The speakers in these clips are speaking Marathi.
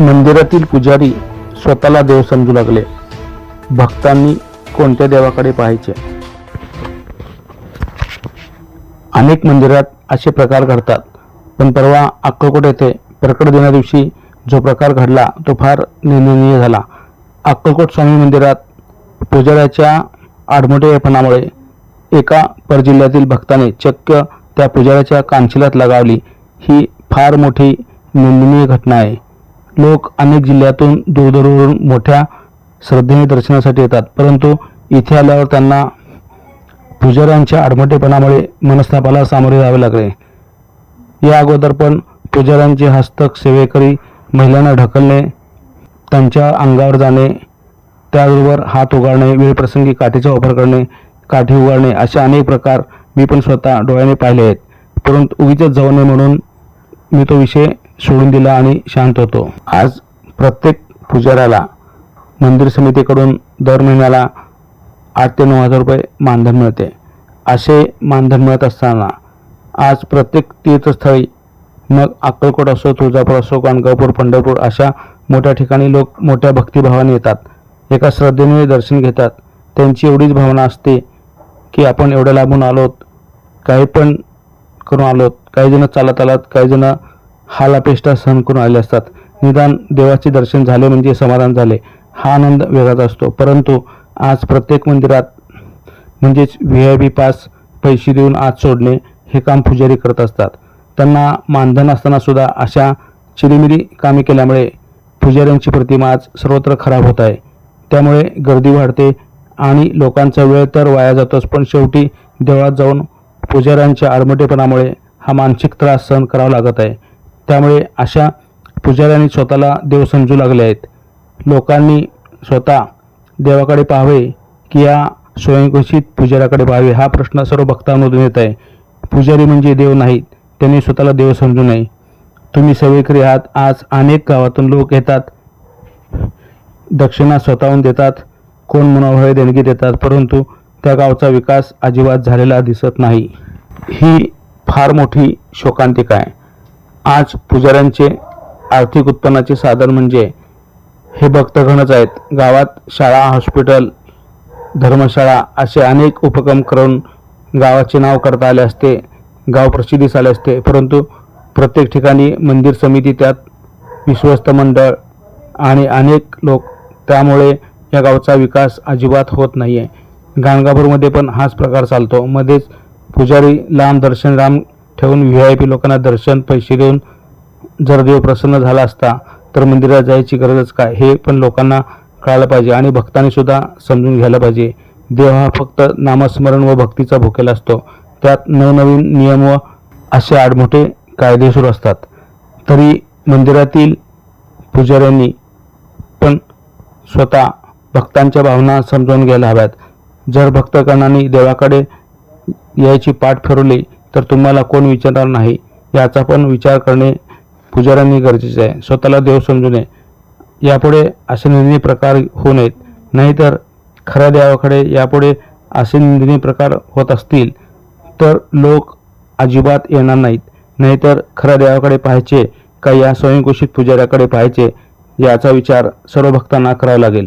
मंदिरातील पुजारी स्वतःला देव समजू लागले. भक्तांनी कोणत्या देवाकडे पाहायचे? अनेक मंदिरात असे प्रकार घडतात. पण परवा अक्कलकोट येथे प्रकट दिना दिवशी जो प्रकार घडला तो फार निंदनीय झाला. अक्कलकोट स्वामी मंदिरात पुजाऱ्याच्या आडमोटेपणामुळे एका परजिल्ह्यातील भक्ताने चक्क त्या पुजाऱ्याच्या कानशिलात लगावली. ही फार मोठी निंदनीय घटना आहे. लोक अनेक जिल्ह्यातून दूरदूरवरून मोठ्या श्रद्धेने दर्शनासाठी येतात. परंतु इथे आल्यावर त्यांना पुजाऱ्यांच्या आडमटेपणामुळे मनस्तापाला सामोरे जावे लागले. या अगोदर पण पुजाऱ्यांचे हस्तक सेवेकरी महिलांना ढकलणे त्यांच्या अंगावर जाणे त्याचबरोबर हात उगाळणे वेळप्रसंगी काठीचा वापर करणे काठी उगाळणे असे अनेक प्रकार मी पण स्वतः डोळ्याने पाहिले आहेत. परंतु उगीच जाऊ नये म्हणून मी तो विषय सोडून दिला आणि शांत होतो. आज प्रत्येक पुजाऱ्याला मंदिर समितीकडून दर महिन्याला आठ ते नऊ हजार रुपये मानधन मिळते. असे मानधन मिळत असताना आज प्रत्येक तीर्थस्थळी मग अक्कलकोट असो तुळजापूर असो गाणगापूर पंढरपूर अशा मोठ्या ठिकाणी लोक मोठ्या भक्तिभावाने येतात. एका श्रद्धेने दर्शन घेतात. त्यांची एवढीच भावना असते की आपण एवढ्या लाभून आलोत काही पण करून आलोत काही जण चालत आलात काही जण हालापेष्टा सहन करून आले असतात. निदान देवाचे दर्शन झाले म्हणजे समाधान झाले. हा आनंद वेगळाच असतो. परंतु आज प्रत्येक मंदिरात म्हणजेच व्ही आय बी पास पैसे देऊन आत सोडणे हे काम पुजारी करत असतात. त्यांना मानधन असताना सुद्धा अशा चिरीमिरी कामे केल्यामुळे पुजाऱ्यांची प्रतिमा आज सर्वत्र खराब होत आहे. त्यामुळे गर्दी वाढते आणि लोकांचा वेळ तर वाया जातोच पण शेवटी देवळात जाऊन पुजाऱ्यांच्या आडमटेपणामुळे हा मानसिक त्रास सहन करावा लागत आहे. त्यामुळे अशा पुजाऱ्यांनी स्वतःला देव समजू लागले आहेत. लोकांनी स्वतः देवाकडे पाहावे की या स्वयंघोषित पुजाऱ्याकडे पाहावे हा प्रश्न सर्व भक्तांमधून येत आहे. पुजारी म्हणजे देव नाहीत त्यांनी स्वतःला देव समजू नये. तुम्ही सेवेकरी आहात आज अनेक गावातून लोक येतात दक्षिणा स्वतःहून देतात कोण मनोभावे देणगी देतात परंतु त्या गावचा विकास अजिबात झालेला दिसत नाही. ही फार मोठी शोकांतिका आहे. आज पुजाऱ्यांचे आर्थिक उत्पन्नाचे साधन म्हणजे हे भक्तगणच आहेत. गावात शाळा हॉस्पिटल धर्मशाळा असे अनेक उपक्रम करून गावाचे नाव करता आले असते गाव प्रसिद्धीस आले असते. परंतु प्रत्येक ठिकाणी मंदिर समिती त्यात विश्वस्त मंडळ आणि अनेक लोक त्यामुळे या गावचा विकास अजिबात होत नाही आहे गाणगापूरमध्ये पण हाच प्रकार चालतो. मध्येच पुजारी लांब दर्शन राम ठेवून व्ही आय पी लोकांना दर्शन पैसे देऊन जर देव प्रसन्न झाला असता तर मंदिरात जायची गरजच काय? हे पण लोकांना कळायला पाहिजे आणि भक्तांनी सुद्धा समजून घ्यायला पाहिजे. देव हा फक्त नामस्मरण व भक्तीचा भुकेला असतो. त्यात नवनवीन नियम व असे आडमोठे कायदे सुरू असतात. तरी मंदिरातील पुजाऱ्यांनी पण स्वतः भक्तांच्या भावना समजावून घ्यायला हव्यात. जर भक्तगणांनी देवाकडे यायची पाठ फिरवली तर तुम्हाला कोण विचारणार नाही याचा पण विचार करणे पुजाऱ्यांनी गरजेचे आहे. स्वतःला देव समजू नये. यापुढे असे निंदनीय प्रकार होऊ नयेत. नाहीतर खऱ्या देवाकडे यापुढे असे निंदनीय प्रकार होत असतील तर लोक अजिबात येणार नाहीत. नाहीतर खऱ्या देवाकडे पाहायचे का या स्वयंघोषित पुजाऱ्याकडे पाहायचे याचा विचार सर्व भक्तांना करावा लागेल.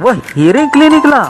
व हिरे क्लिनिकला